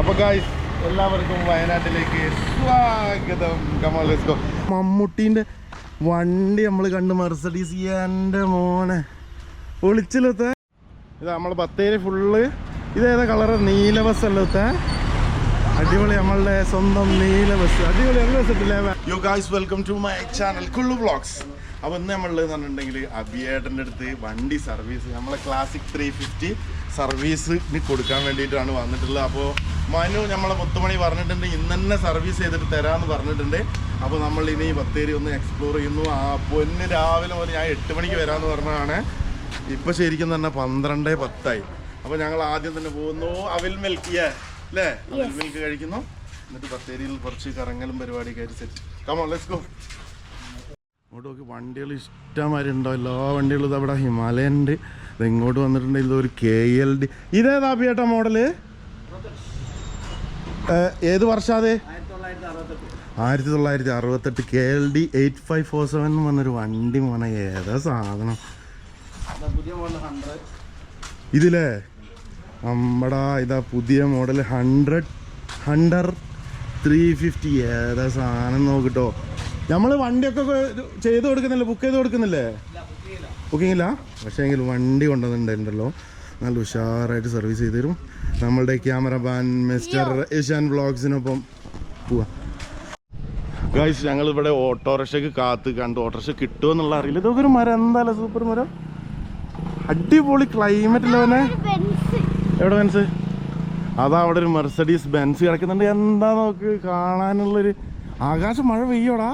അപ്പൊ ഗായ്സ് എല്ലാവർക്കും വയനാട്ടിലേക്ക് സ്വാഗതം. ഗോ മമ്മൂട്ടീന്റെ വണ്ടി നമ്മൾ കണ്ട് മെർസഡീസ് എന്റെ മോനെ. ഒളിച്ചിലത്തെ. ഇത് നമ്മളെ ബത്തേരി ഫുള്ള് ഇതേതാ കളറ് നീല ബസ് അല്ലത്തെ അടിപൊളി നമ്മളുടെ സ്വന്തം നീല ബസ് അടിപൊളി you guys welcome to my channel Kullu blogs അപ്പോൾ ഇന്ന് നമ്മളുള്ളത് പറഞ്ഞിട്ടുണ്ടെങ്കിൽ അബിയേട്ടന്റെ അടുത്ത് വണ്ടി സർവീസ് നമ്മളെ ക്ലാസിക് ത്രീ ഫിഫ്റ്റി സർവീസിന് കൊടുക്കാൻ വേണ്ടിയിട്ടാണ് വന്നിട്ടുള്ളത്. അപ്പോൾ മനു നമ്മളെ മുത്തുമണി പറഞ്ഞിട്ടുണ്ട് ഇന്ന് തന്നെ സർവീസ് ചെയ്തിട്ട് തരാമെന്ന് പറഞ്ഞിട്ടുണ്ട്. അപ്പോൾ നമ്മൾ ഇനി ബത്തേരി ഒന്ന് എക്സ്പ്ലോർ ചെയ്യുന്നു. ആ പൊന്ന് രാവിലെ മുതൽ ഞാൻ എട്ട് മണിക്ക് വരാമെന്ന് പറഞ്ഞതാണ്. ഇപ്പോൾ ശരിക്കും തന്നെ പന്ത്രണ്ട് പത്തായി. അപ്പോൾ ഞങ്ങൾ ആദ്യം തന്നെ പോകുന്നു. അവിൽ മിൽക്ക് അല്ലേ? അവിൽ മിൽക്ക് കഴിക്കുന്നു. എന്നിട്ട് ബത്തേരിയിൽ കുറച്ച് കറങ്ങലും പരിപാടിയൊക്കെ ആയിട്ട് സെറ്റ് കമോ ലെറ്റ്സ് ഗോ ഇങ്ങോട്ട് നോക്കി വണ്ടികൾ ഇഷ്ടമാതിരി ഉണ്ടോ എല്ലാ വണ്ടികളും ഇത് അവിടെ ഹിമാലയൻ ഉണ്ട് ഇത് ഇങ്ങോട്ട് വന്നിട്ടുണ്ട് ഇതൊരു കെ എൽ ഡി ഇതേതാ ബിയേട്ട മോഡൽ ഏത് വർഷം അത്? ആയിരത്തി തൊള്ളായിരത്തി അറുപത്തെട്ട് K L D eight five four seven എന്ന് പറഞ്ഞൊരു വണ്ടി മോനെ ഏതാ സാധനം? ഇതിലേ? നമ്മടാ ഇതാ പുതിയ model hundred hundred three fifty ഏതാ സാധനം നോക്കിട്ടോ. നമ്മൾ വണ്ടിയൊക്കെ ചെയ്ത് കൊടുക്കുന്നില്ലേ? ബുക്ക് ചെയ്ത് കൊടുക്കുന്നില്ലേ? ബുക്കിംഗ് ഇല്ല? പക്ഷേ എങ്കിൽ വണ്ടി കൊണ്ടുവന്നിട്ടുണ്ടല്ലോ നല്ല ഉഷാറായിട്ട് സർവീസ് ചെയ്തു തരും. നമ്മളുടെ ക്യാമറമാൻ മിസ്റ്റർ ഏഷ്യാൻ വ്ളോഗ്സിനൊപ്പം പോവാ. ഗൈസ് ഞങ്ങൾ ഇവിടെ ഓട്ടോറിക്ഷയ്ക്ക് കാത്ത് കണ്ട് ഓട്ടോറിക്ഷ കിട്ടുമെന്നുള്ള അറിയില്ല. ഇതൊക്കെ ഒരു മരം. എന്തായാലും സൂപ്പർ മരം. അടിപൊളി ക്ലൈമറ്റ് ഇല്ലവനെ എവിടെ ബെൻസ് അതാ അവിടെ ഒരു മെർസഡീസ് ബെൻസ് കിടക്കുന്നുണ്ട്. എന്താ നോക്ക്? കാണാനുള്ളൊരു ആകാശം മഴ പെയ്യോടാ.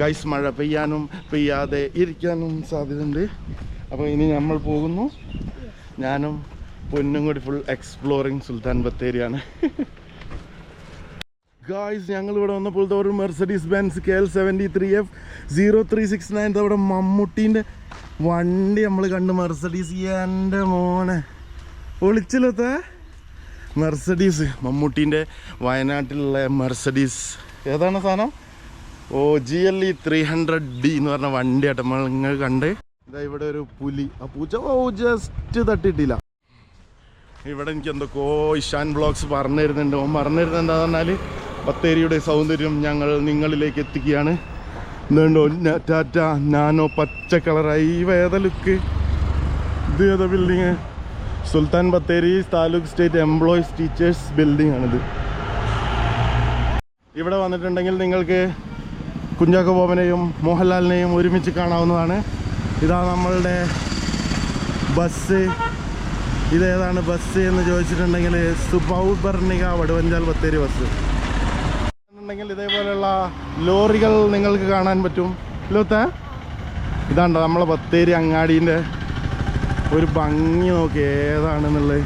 ഗൈസ് മഴ പെയ്യാനും പെയ്യാതെ ഇരിക്കാനും സാധ്യതയുണ്ട്. അപ്പോൾ ഇനി നമ്മൾ പോകുന്നു. ഞാനും പൊന്നും കൂടി ഫുൾ എക്സ്പ്ലോറിങ് സുൽത്താൻ ബത്തേരിയാണ്. ഗായ്സ് ഞങ്ങൾ ഇവിടെ വന്നപ്പോൾ ഒരു Mercedes Benz K L seventy three F zero three six nine അവിടെ മമ്മൂട്ടീന്റെ വണ്ടി നമ്മൾ കണ്ട് മെർസഡീസ് എന്റെ മോനെ. ഒളിച്ചിലത്തെ? മെർസഡീസ് മമ്മൂട്ടീന്റെ വയനാട്ടിലുള്ള മെർസഡീസ് ഏതാണ് സാധനം? ഓ G L E three hundred D എന്ന് പറഞ്ഞ വണ്ടിയാട്ടോ നമ്മൾ നിങ്ങൾ കണ്ട്. ഇതാ ഇവിടെ ഒരു പുലി. ആ പൂച്ച ഓ ജസ്റ്റ് തട്ടിയിട്ടില്ല. ഇവിടെ എനിക്ക് എന്തൊക്കെയോ ഇഷാൻ ബ്ലോഗ്സ് പറഞ്ഞു തരുന്നുണ്ട് ഓൻ പറഞ്ഞു തരുന്നത് എന്ന് പറഞ്ഞാൽ ബത്തേരിയുടെ സൗന്ദര്യം ഞങ്ങൾ നിങ്ങളിലേക്ക് എത്തിക്കുകയാണ്. എന്തുകൊണ്ടോ ടാറ്റ നാനോ പച്ച കളറായി ഈ വേദ ലുക്ക്. ഇത് ഏതാ building Sultan Bathery taluk state employees teachers building ആണിത്. ഇവിടെ വന്നിട്ടുണ്ടെങ്കിൽ നിങ്ങൾക്ക് കുഞ്ചാക്കോ ബോബനെയും മോഹൻലാലിനെയും ഒരുമിച്ച് കാണാവുന്നതാണ്. ഇതാ നമ്മളുടെ ബസ്. ഇതേതാണ് ബസ് എന്ന് ചോദിച്ചിട്ടുണ്ടെങ്കിൽ സുബൗബർണിക വടുവഞ്ചാൽ ബത്തേരി ബസ് ഉണ്ടെങ്കിൽ ഇതേപോലെയുള്ള ലോറികൾ നിങ്ങൾക്ക് കാണാൻ പറ്റും. ലോത്ത ഇതാണ്ടോ നമ്മളെ ബത്തേരി അങ്ങാടീന്റെ ഒരു ഭംഗി നോക്കി ഏതാണെന്നുള്ളത്.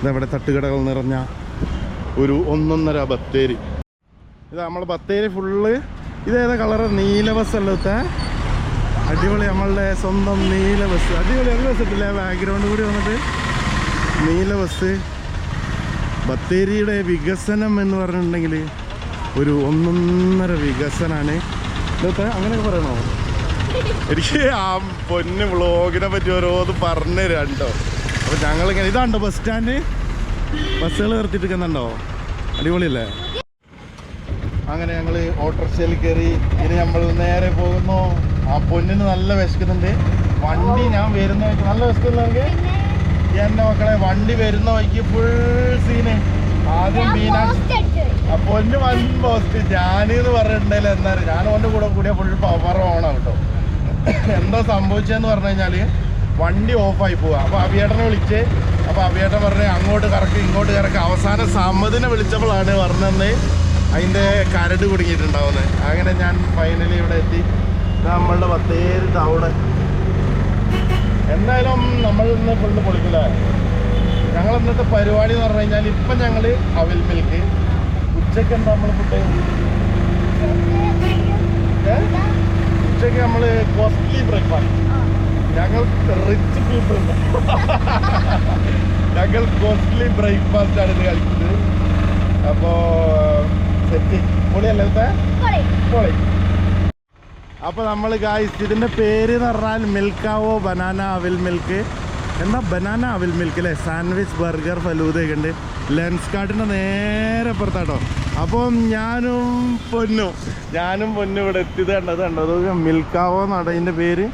ഇതവിടെ തട്ടുകടകൾ നിറഞ്ഞ ഒരു ഒന്നൊന്നര ബത്തേരി. ഇത് നമ്മളെ ബത്തേരി ഫുള്ള് ഇതേതാ കളറ് നീല ബസ് അല്ലത്തെ അടിപൊളി നമ്മളുടെ സ്വന്തം നീല ബസ്. അടിപൊളി ഒരു ബസ് ഇട്ടില്ലേ? ബാക്ക്ഗ്രൗണ്ട് കൂടി വന്നിട്ട്. നീല ബസ് ബത്തേരിയുടെ വികസനം എന്ന് പറഞ്ഞിട്ടുണ്ടെങ്കിൽ ഒരു ഒന്നൊന്നര വികസനമാണ് ഇതൊക്കെ അങ്ങനെയൊക്കെ പറയണോ? എനിക്ക് ആ പൊന്ന് വ്ളോഗിനെ പറ്റി ഓരോന്ന് പറഞ്ഞു തരാം കേട്ടോ അപ്പോൾ ഞങ്ങളിങ്ങനെ ഇതാണ്ടോ ബസ് സ്റ്റാൻഡ് ബസ്സുകൾ നിർത്തിയിട്ടിരിക്കുന്നുണ്ടോ? അടിപൊളിയല്ലേ? അങ്ങനെ ഞങ്ങൾ ഓട്ടോറിക്ഷയിൽ കയറി ഇനി നമ്മൾ നേരെ പോകുന്നു. ആ പൊന്നിന് നല്ല വിശക്കുന്നുണ്ട്. വണ്ടി ഞാൻ വരുന്ന വഴിക്ക് നല്ല വിശക്കുന്നെങ്കിൽ എന്റെ മക്കളെ വണ്ടി വരുന്ന വഴിക്ക് ഫുൾ സീന് ആദ്യം മീനാക്ഷി ആ പൊന്ന് വൻ പോസ്റ്റ് ഞാനെന്ന് പറഞ്ഞിട്ടുണ്ടെങ്കിൽ എന്താ ഞാൻ ഓന്റെ കൂടെ കൂടിയ ഫുൾ പവർ ഓണാണ് കേട്ടോ. എന്താ സംഭവിച്ചതെന്ന് പറഞ്ഞു കഴിഞ്ഞാൽ വണ്ടി ഓഫായി പോവുക അപ്പോൾ അവിയേട്ടനെ വിളിച്ച് അപ്പോൾ അവിയേട്ടൻ പറഞ്ഞ് അങ്ങോട്ട് കറക്ക് ഇങ്ങോട്ട് കറക്ക്. അവസാനം സമ്മതിനെ വിളിച്ചപ്പോഴാണ് പറഞ്ഞത് അതിന്റെ കരട് കുടുങ്ങിയിട്ടുണ്ടാവുന്നത്. അങ്ങനെ ഞാൻ ഫൈനലി ഇവിടെ എത്തി. നമ്മളുടെ ബത്തേരി ടൗണ് എന്തായാലും നമ്മൾ ഇന്ന് ഫുള്ള് പൊളിക്കില്ല ഞങ്ങൾ ഇന്നത്തെ പരിപാടി എന്ന് പറഞ്ഞു കഴിഞ്ഞാൽ ഇപ്പം ഞങ്ങൾ അവിൽ മിൽക്ക് ഉച്ചയ്ക്ക് എന്താ നമ്മൾ ഫുഡ് ഉച്ചയ്ക്ക് നമ്മൾ കോസ്റ്റ്ലി ബ്രേക്ക്ഫാസ്റ്റ് ഞങ്ങൾ റിച്ച് പീപ്പിൾ ഞങ്ങൾ കോസ്റ്റ്ലി ബ്രേക്ക്ഫാസ്റ്റ് ആണ് ഇത് കഴിക്കുന്നത്. അപ്പോൾ സെറ്റ് പൊളിയല്ലേ? പൊളി. അപ്പോൾ നമ്മൾ ഗായ്സ് ഇതിന്റെ പേര് എന്ന് പറഞ്ഞാൽ മിൽക്കാവോ ബനാന അവിൽ മിൽക്ക്. എന്താ ബനാന അവിൽ മിൽക്ക് അല്ലേ? സാൻഡ്വിച്ച് ബർഗർ ഫലൂദയൊക്കെ ഉണ്ട്. ലെൻസ് കാർട്ടിന്റെ നേരെ പുറത്താട്ടോ അപ്പം ഞാനും പൊന്നു ഞാനും പൊന്നു ഇവിടെ എത്തിയത് കണ്ടത് കണ്ടത് മിൽക്കാവോ എന്നാണ് ഇതിന്റെ പേര്.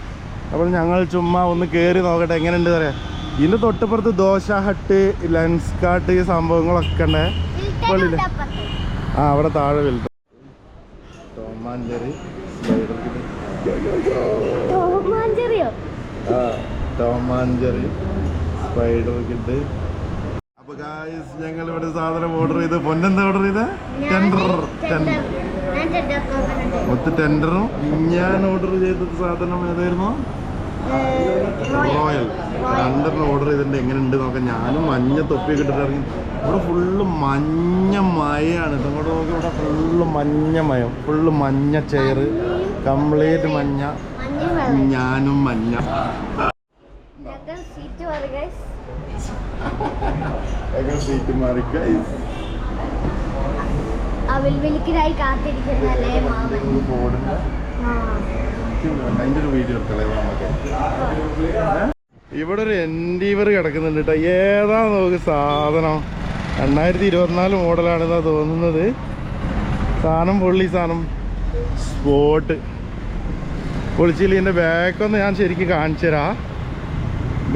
അപ്പോൾ ഞങ്ങൾ ചുമ്മാ ഒന്ന് കയറി നോക്കട്ടെ എങ്ങനെയുണ്ട് പറയാം ഇതിന്റെ തൊട്ടപ്പുറത്ത് ദോശ ഹട്ട് ലെൻസ് കാട്ട് ഈ സംഭവങ്ങളൊക്കെ ഉണ്ട്. വെളിയിൽ. ആ അവിടെ താഴെ വലുത് ടോമാഞ്ചേരി ടോമാഞ്ചേരി സ്പൈഡർ കിഡ്. അപ്പൊ ഗായ്സ് ഞങ്ങൾ ഇവിടെ സാധനം ഓർഡർ ചെയ്ത്. പൊന്നെന്താ ഓർഡർ ചെയ്ത? ടെൻഡർ ടെൻഡർ മൊത്ത ടെൻഡറും ഞാൻ ഓർഡർ ചെയ്ത സാധനം ഏതായിരുന്നു? റോയൽ രണ്ടെണ്ണം ഓർഡർ ചെയ്തിട്ടുണ്ട്. എങ്ങനെയുണ്ട് നോക്കാം. ഞാനും മഞ്ഞ തൊപ്പി കിട്ടിട്ടിറങ്ങി ഇറങ്ങി. ഇവിടെ ഫുള്ള് മഞ്ഞ മയാണ് ഇതങ്ങോട്ട് നോക്കി ഇവിടെ ഫുള്ള് മഞ്ഞ മയം. ഫുള്ള് മഞ്ഞ ചെയർ. കംപ്ലീറ്റ് മഞ്ഞ. ഞാനും മഞ്ഞ. സീറ്റ് മാറി കാത്തിരിക്കുന്നല്ലേ മാമൻ? ഒരു വീഡിയോ നമുക്ക് ഇവിടെ ഒരു എൻഡീവർ കിടക്കുന്നുണ്ട് കേട്ടോ. ഏതാ നോക്ക് സാധനം? രണ്ടായിരത്തി ഇരുപത്തിനാല് മോഡലാണെന്നാണ് തോന്നുന്നത്. സാധനം പൊള്ളി സാധനം. സ്പോട്ട് പൊളിച്ചില്ല എന്റെ ബാക്കൊന്ന് ഞാൻ ശരിക്കും കാണിച്ചു തരാം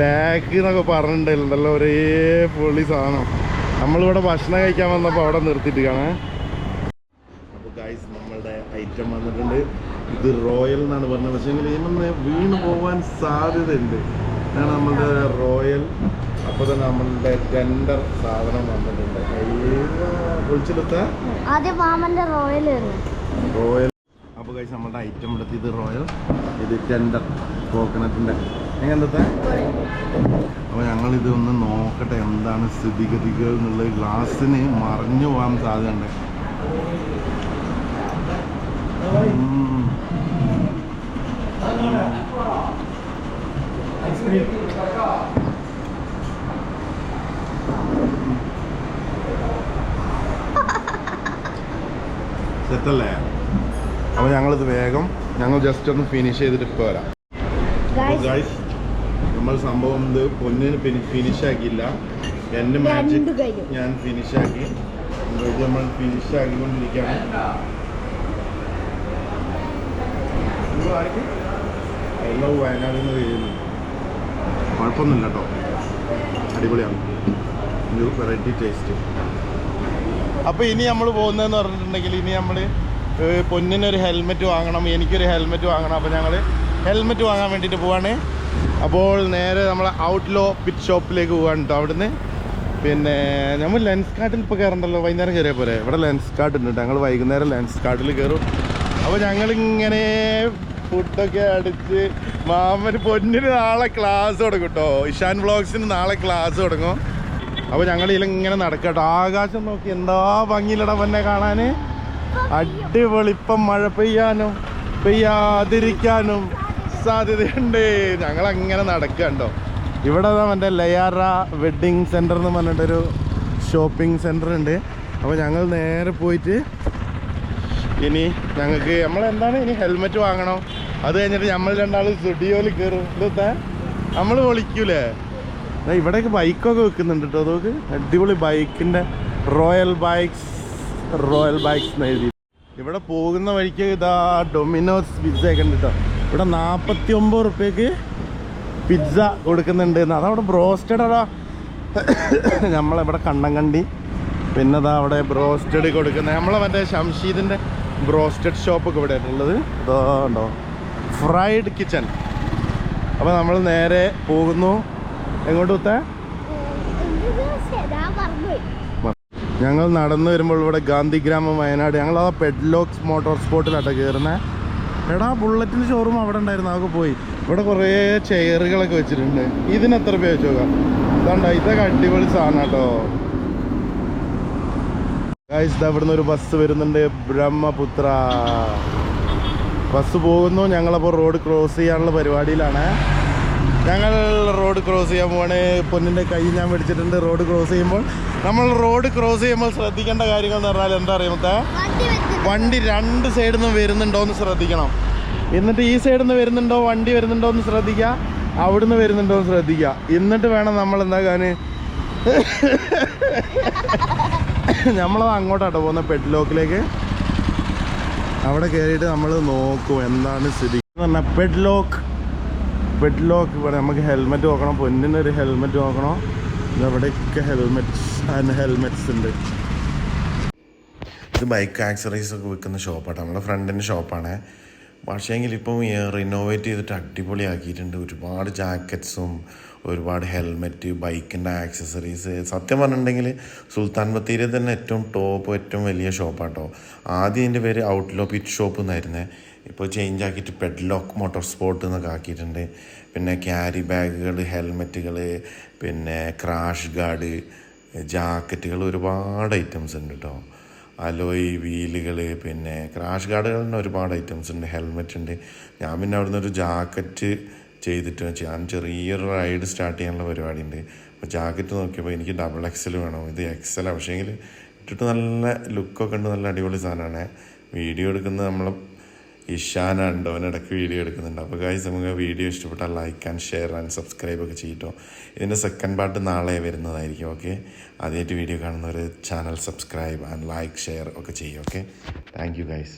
ബാക്ക് എന്നൊക്കെ പറഞ്ഞിട്ടുണ്ടല്ലോ ഒരേ പൊള്ളി സാധനം. നമ്മളിവിടെ ഭക്ഷണം കഴിക്കാൻ വന്നപ്പോൾ അവിടെ നിർത്തിയിട്ട് കാണേ അപ്പോൾ നമ്മളുടെ ഐറ്റം വന്നിട്ടുണ്ട്. ഇത് റോയൽ എന്നാണ് പറഞ്ഞത്. പക്ഷേ ഇതിൽ വീണ് പോകാൻ സാധ്യതയുണ്ട്. ഇതാണ് നമ്മളുടെ റോയൽ അപ്പോൾ തന്നെ നമ്മളുടെ ടെൻഡർ സാധനം വന്നിട്ടുണ്ട്. പൊളിച്ചെടുത്ത ആദ്യം മാമന്റെ റോയൽ റോയൽ അപ്പോൾ കഴിച്ച് നമ്മളുടെ ഐറ്റം എടുത്ത് ഇത് റോയൽ ഇത് ടെൻഡർ കോക്കനട്ടിന്റെ എങ്ങനത്തെ അപ്പോൾ ഞങ്ങളിത് ഒന്ന് നോക്കട്ടെ എന്താണ് സ്ഥിതിഗതികൾ എന്നുള്ളത് ഗ്ലാസ്സിന് മറിഞ്ഞു പോകാൻ സാധ്യതയുണ്ട്. സെറ്റല്ലേ അപ്പോൾ ഞങ്ങളിത് വേഗം ഞങ്ങൾ ജസ്റ്റ് ഒന്ന് ഫിനിഷ് ചെയ്തിട്ട് ഇപ്പോൾ വരാം. ഗൈസ് നമ്മൾ സംഭവം ഇത് പൊന്നിന് ഫിനിഷ് ആക്കിയില്ല. എന്റെ മാജിക് ഞാൻ ഫിനിഷ് ആക്കി. നമ്മൾ ഫിനിഷ് ആക്കിക്കൊണ്ടിരിക്കുകയാണ്. എല്ലാം വയനാട് നിന്ന് കഴിയുന്നു കുഴപ്പമൊന്നുമില്ല കേട്ടോ. അടിപൊളിയാണ്. ഒരു വെറൈറ്റി ടേസ്റ്റ് അപ്പോൾ ഇനി നമ്മൾ പോകുന്നതെന്ന് പറഞ്ഞിട്ടുണ്ടെങ്കിൽ ഇനി നമ്മൾ പൊന്നിനൊരു ഹെൽമെറ്റ് വാങ്ങണം എനിക്കൊരു ഹെൽമെറ്റ് വാങ്ങണം. അപ്പോൾ ഞങ്ങൾ ഹെൽമെറ്റ് വാങ്ങാൻ വേണ്ടിയിട്ട് പോവാണ്. അപ്പോൾ നേരെ നമ്മൾ ഔട്ട്ലോ പിറ്റ് ഷോപ്പിലേക്ക് പോവാണ് കേട്ടോ അവിടുന്ന്. പിന്നെ നമ്മൾ ലെൻസ് കാർട്ടിൽ ഇപ്പോൾ കയറണ്ടല്ലോ വൈകുന്നേരം കയറിയാൽ പോരെ? ഇവിടെ ലെൻസ് കാർട്ട് ഉണ്ട് ഞങ്ങൾ വൈകുന്നേരം ലെൻസ് കാർട്ടിൽ കയറും അപ്പോൾ ഞങ്ങളിങ്ങനെ ഫുഡൊക്കെ അടിച്ച് മാമന് പൊന്നിന് നാളെ ക്ലാസ് തുടങ്ങും കേട്ടോ ഇഷാൻ വ്ളോഗ്സിന് നാളെ ക്ലാസ് തുടങ്ങും. അപ്പോൾ ഞങ്ങൾ ഇതിലിങ്ങനെ നടക്കട്ടോ. ആകാശം നോക്കി എന്താ ഭംഗിയിലടാ പൊന്നെ അടിപൊളി ഇപ്പം മഴ പെയ്യാനും പെയ്യാതിരിക്കാനും സാധ്യതയുണ്ട്. ഞങ്ങൾ അങ്ങനെ നടക്കണ്ടോ? ഇവിടെ മറ്റേ ലയാറ വെഡ്ഡിങ് സെന്റർ എന്ന് പറഞ്ഞിട്ടൊരു ഷോപ്പിംഗ് സെന്റർ ഉണ്ട്. അപ്പോൾ ഞങ്ങൾ നേരെ പോയിട്ട് ഇനി ഞങ്ങൾക്ക് നമ്മൾ എന്താണ് ഇനി ഹെൽമെറ്റ് വാങ്ങണം. അത് കഴിഞ്ഞിട്ട് നമ്മൾ രണ്ടാൾ സ്റ്റുഡിയോയിൽ കയറും എന്താ നമ്മൾ വിളിക്കൂലേ ഇവിടെയൊക്കെ ബൈക്കൊക്കെ വെക്കുന്നുണ്ട് കേട്ടോ അതൊക്കെ അടിപൊളി ബൈക്കിന്റെ റോയൽ ബൈക്സ് റോയൽ ബൈക്സ് എന്ന് എഴുതി. ഇവിടെ പോകുന്ന വഴിക്ക് ഇതാ ഡൊമിനോസ് പിസ്സ ഒക്കെ ഉണ്ട് കേട്ടോ ഇവിടെ നാൽപ്പത്തി ഒമ്പത് റുപ്യക്ക് പിസ്സ കൊടുക്കുന്നുണ്ട് അതവിടെ ബ്രോസ്റ്റഡ് അതാ നമ്മളിവിടെ കണ്ണങ്കണ്ടി. പിന്നെ അതാ അവിടെ ബ്രോസ്റ്റഡ് കൊടുക്കുന്നത് നമ്മളെ മറ്റേ ഷംഷീദിന്റെ ബ്രോസ്റ്റഡ് ഷോപ്പൊക്കെ ഇവിടെ ഉള്ളത്. ഇതോ ഉണ്ടോ ഫ്രൈഡ് കിച്ചൺ. അപ്പോൾ നമ്മൾ നേരെ പോകുന്നു. എങ്ങോട്ട് കുത്താ ഞങ്ങൾ നടന്നു വരുമ്പോൾ ഇവിടെ ഗാന്ധിഗ്രാമം വയനാട്. ഞങ്ങൾ ആ പെഡ്ലോക്സ് മോട്ടോർ സ്പോർട്ടിലാട്ടോ കയറുന്നത് എടാ ബുള്ളറ്റിന്റെ ഷോറൂം അവിടെ ഉണ്ടായിരുന്നു. അതൊക്കെ പോയി. ഇവിടെ കുറേ ചെയറുകളൊക്കെ വെച്ചിട്ടുണ്ട്. ഇതിന് എത്ര രൂപ ഇതാണ്ട ഇതൊക്കെ അടിപൊളി സാധനം കേട്ടോ ഇവിടുന്ന് ഒരു ബസ് വരുന്നുണ്ട്. ബ്രഹ്മപുത്ര. ബസ് പോകുന്നു. ഞങ്ങളപ്പോൾ റോഡ് ക്രോസ് ചെയ്യാനുള്ള പരിപാടിയിലാണ്. ഞങ്ങൾ റോഡ് ക്രോസ് ചെയ്യാൻ പോവാണ്. പൊന്നിന്റെ കൈ ഞാൻ പിടിച്ചിട്ടുണ്ട്. റോഡ് ക്രോസ് ചെയ്യുമ്പോൾ നമ്മൾ റോഡ് ക്രോസ് ചെയ്യുമ്പോൾ ശ്രദ്ധിക്കേണ്ട കാര്യങ്ങൾ എന്ന് പറഞ്ഞാൽ എന്താ അറിയാമത്തെ വണ്ടി വണ്ടി രണ്ട് സൈഡിൽ നിന്ന് വരുന്നുണ്ടോ എന്ന് ശ്രദ്ധിക്കണം. എന്നിട്ട് ഈ സൈഡിൽ നിന്ന് വരുന്നുണ്ടോ വണ്ടി വരുന്നുണ്ടോ എന്ന് ശ്രദ്ധിക്കുക. അവിടുന്ന് വരുന്നുണ്ടോ എന്ന് ശ്രദ്ധിക്കുക. എന്നിട്ട് വേണം നമ്മൾ എന്താക്കാൻ നമ്മളത് അങ്ങോട്ടാട്ടോ പോകുന്ന പെഡ്ലോക്കിലേക്ക്. അവിടെ കയറിയിട്ട് നമ്മൾ നോക്കും എന്താണ് സ്ഥിതി. എന്ന് പറഞ്ഞാൽ പെഡ്ലോക്ക് പെഡ്ലോക്ക് ഇവിടെ നമുക്ക് ഹെൽമെറ്റ് നോക്കണം. പൊന്നിന് ഒരു ഹെൽമെറ്റ് നോക്കണം. ഇതവിടെയൊക്കെ ഹെൽമെറ്റ്സ് ആൻഡ് ഹെൽമെറ്റ്സ് ഉണ്ട്. ഇത് ബൈക്ക് ആക്സറീസ് ഒക്കെ വിൽക്കുന്ന ഷോപ്പാണ് നമ്മുടെ ഫ്രണ്ടിന്റെ ഷോപ്പാണ് പക്ഷേങ്കിൽ ഇപ്പം റിനോവേറ്റ് ചെയ്തിട്ട് അടിപൊളിയാക്കിയിട്ടുണ്ട്. ഒരുപാട് ജാക്കറ്റ്സും ഒരുപാട് ഹെൽമെറ്റ് ബൈക്കിന്റെ ആക്സസറീസ് സത്യം പറഞ്ഞിട്ടുണ്ടെങ്കിൽ സുൽത്താൻ ബത്തേരിയിൽ തന്നെ ഏറ്റവും ടോപ്പ് ഏറ്റവും വലിയ ഷോപ്പാട്ടോ ആദ്യം എന്റെ പേര് ഔട്ട്ലോ പിറ്റ് ഷോപ്പ് എന്നായിരുന്നേ. ഇപ്പോൾ ചേഞ്ച് ആക്കിയിട്ട് പെഡ്ലോക്ക് മോട്ടോർ സ്പോർട്ട് എന്നൊക്കെ ആക്കിയിട്ടുണ്ട്. പിന്നെ ക്യാരി ബാഗുകൾ ഹെൽമെറ്റുകൾ പിന്നെ ക്രാഷ് ഗാർഡ് ജാക്കറ്റുകൾ ഒരുപാട് ഐറ്റംസ് ഉണ്ട് കേട്ടോ അലോയി വീലുകൾ പിന്നെ ക്രാഷ് ഗാർഡുകളിന് ഒരുപാട് ഐറ്റംസ് ഉണ്ട് ഹെൽമെറ്റ് ഉണ്ട്. ഞാൻ പിന്നെ അവിടുന്ന് ഒരു ജാക്കറ്റ് ചെയ്തിട്ട് ഞാൻ ചെറിയൊരു റൈഡ് സ്റ്റാർട്ട് ചെയ്യാനുള്ള പരിപാടി ഉണ്ട് അപ്പോൾ ജാക്കറ്റ് നോക്കിയപ്പോൾ എനിക്ക് ഡബിൾ എക്സൽ വേണം. ഇത് എക്സൽ പക്ഷേങ്കിൽ ഇട്ടിട്ട് നല്ല ലുക്കൊക്കെ ഉണ്ട് നല്ല അടിപൊളി സാധനമാണ്. വീഡിയോ എടുക്കുന്നത് നമ്മളെ ഇഷാനുണ്ട് അവൻ ഇടയ്ക്ക് വീഡിയോ എടുക്കുന്നുണ്ട്. അപ്പോൾ ഗൈസ് നമുക്ക് വീഡിയോ ഇഷ്ടപ്പെട്ടാൽ like and share and subscribe ഒക്കെ ചെയ്യട്ടോ. ഇതിന്റെ സെക്കൻഡ് പാർട്ട് നാളെ വരുന്നതായിരിക്കും ഓക്കെ ആദ്യമായിട്ട് വീഡിയോ കാണുന്നവർ channel subscribe and like share ഒക്കെ ചെയ്യും ഓക്കെ താങ്ക് യു ഗൈസ്